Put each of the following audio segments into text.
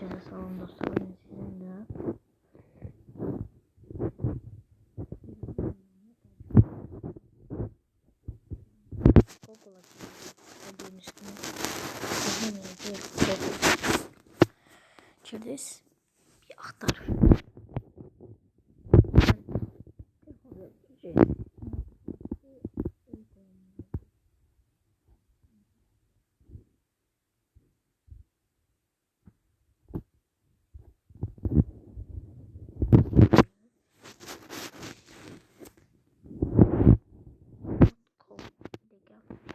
Gece sağ olun dostlar. Ben sizin de. Google'a gördüğünüz gibi. Hemen bir Google. Çerdes bir aktar.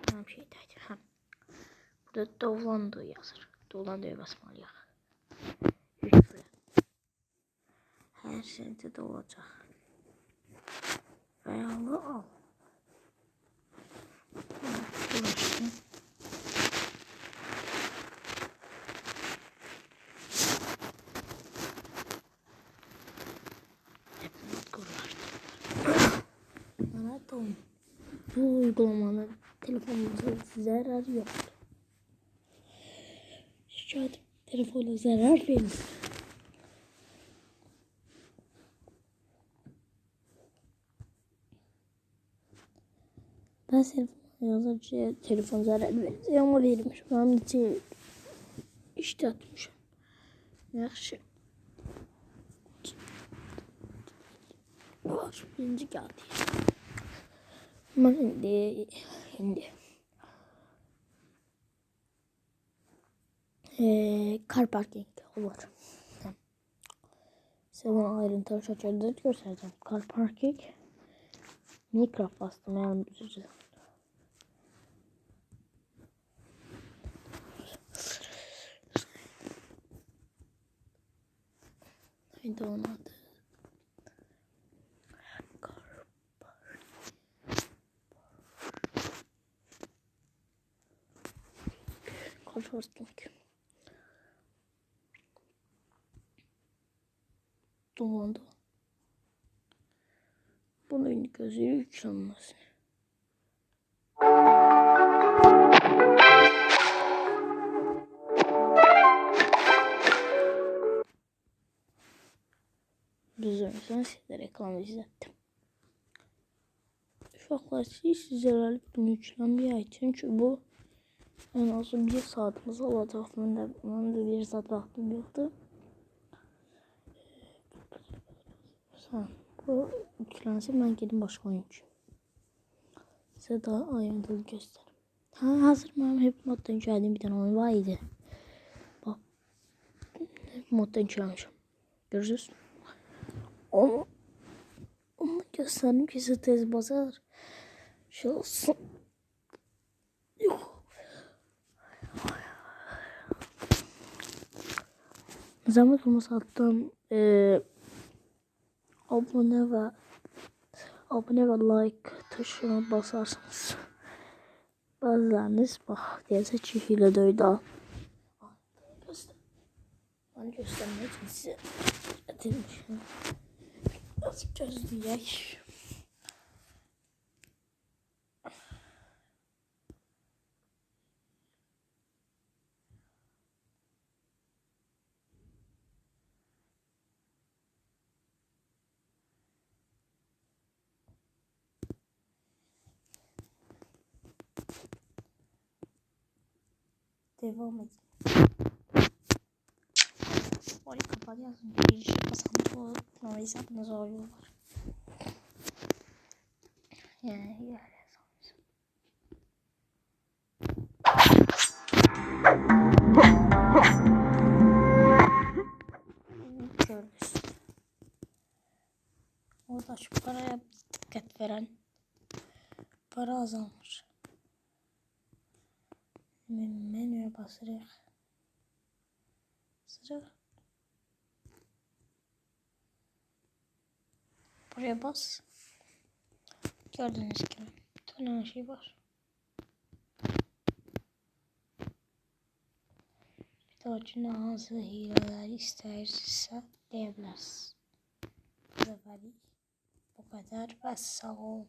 Tamam şeydeydi. Ha. Burada dolandı yazır. Dolandıya basmalıyıq. Yükle. Her şeyde de olacak. Ayağını al. Don. Bu uygulamanın telefonumuza zarar yoktu. Şayet telefona zarar verir. Ben telefon yazınca telefon zarar verir ama vermiş. Ben için işte atmışım. Yaxşı. Var birinci geldi. Ben şimdi şimdi ee, car parking olur. Size bunu ayrıntılı şekilde göstereceğim. Car parking Minecraft bastım yani sürü. Haydi onun adı. Car. Dolandı. Bunun gözü yüklenmez. Düzülmüşsen size reklam izlettim. Uşaqlar siz sizlərə bunu yükləməyə çünki bu en az bir saatimiz olacaq. Mən də, mən bir saat vaxtım yoxdur. Sen bu yüklensin ben gidin başka oyun için. Size daha ayrıntılı göstereyim. Ha hazır mı? Hep moddan yüklendiğim bir tane oyun var idi. Bak. Hep moddan yüklenmişim. Görürsünüz. Onu, onu gösterdim ki size tez basar. Şey olsun. Yok. Zahmet olmasa attığım eee abone ve abone ve like tuşuna basarsanız bazılarınız bak diyese çifiyle doydu. Göster. Ben göstermek için size getirmişim. Azıcık gözleyek. Devam edin. Orayı kapat yazın. Giriş basalım. Bu kanal hesabına zorluyorlar. Yani yani. Gördünüz. Orada şu paraya dikkat veren para azalmış. Menüye basırıq. Sıra. Buraya bas. Gördüğünüz gibi. Bütün her şey var. Bir daha için hansı hileler isterse diyebilirsiniz. Bu kadar. Bu kadar ve sağ olun.